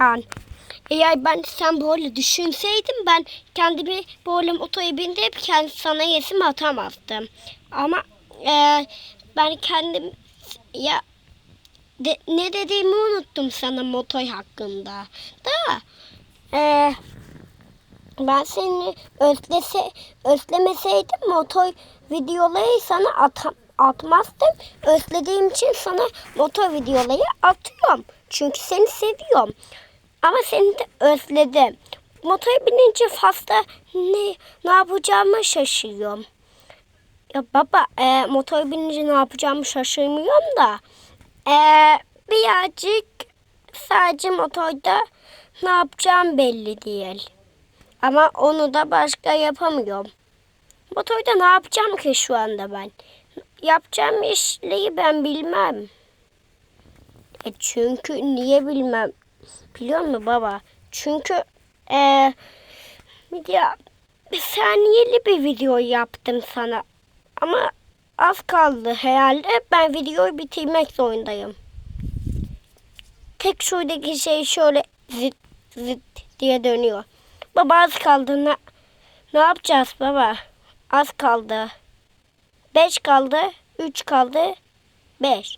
Emirhan. Eğer ben sen böyle düşünseydin ben kendimi böyle motoya bindirip kendi sana yesim atamazdım. Ama e, ben kendim ya de- ne dediğimi unuttum sana motor hakkında. Da e, ben seni özlese, özlemeseydim motor videoları sana atam, atmazdım. Özlediğim için sana motor videoları atıyorum. Çünkü seni seviyorum. Ama seni de özledim. Motora binince fazla ne, ne yapacağımı şaşırıyorum. Ya baba e, motor binince ne yapacağımı şaşırmıyorum da. E, birazcık sadece motorda ne yapacağım belli değil. Ama onu da başka yapamıyorum. Motorda ne yapacağım ki şu anda ben? Yapacağım işleri ben bilmem. E çünkü niye bilmem? Biliyor musun baba? Çünkü e, ya, bir saniyeli bir video yaptım sana. Ama az kaldı herhalde. Ben videoyu bitirmek zorundayım. Tek şuradaki şey şöyle zıt zıt diye dönüyor. Baba az kaldı. Ne, ne yapacağız baba? Az kaldı. Beş kaldı. Üç kaldı. Beş.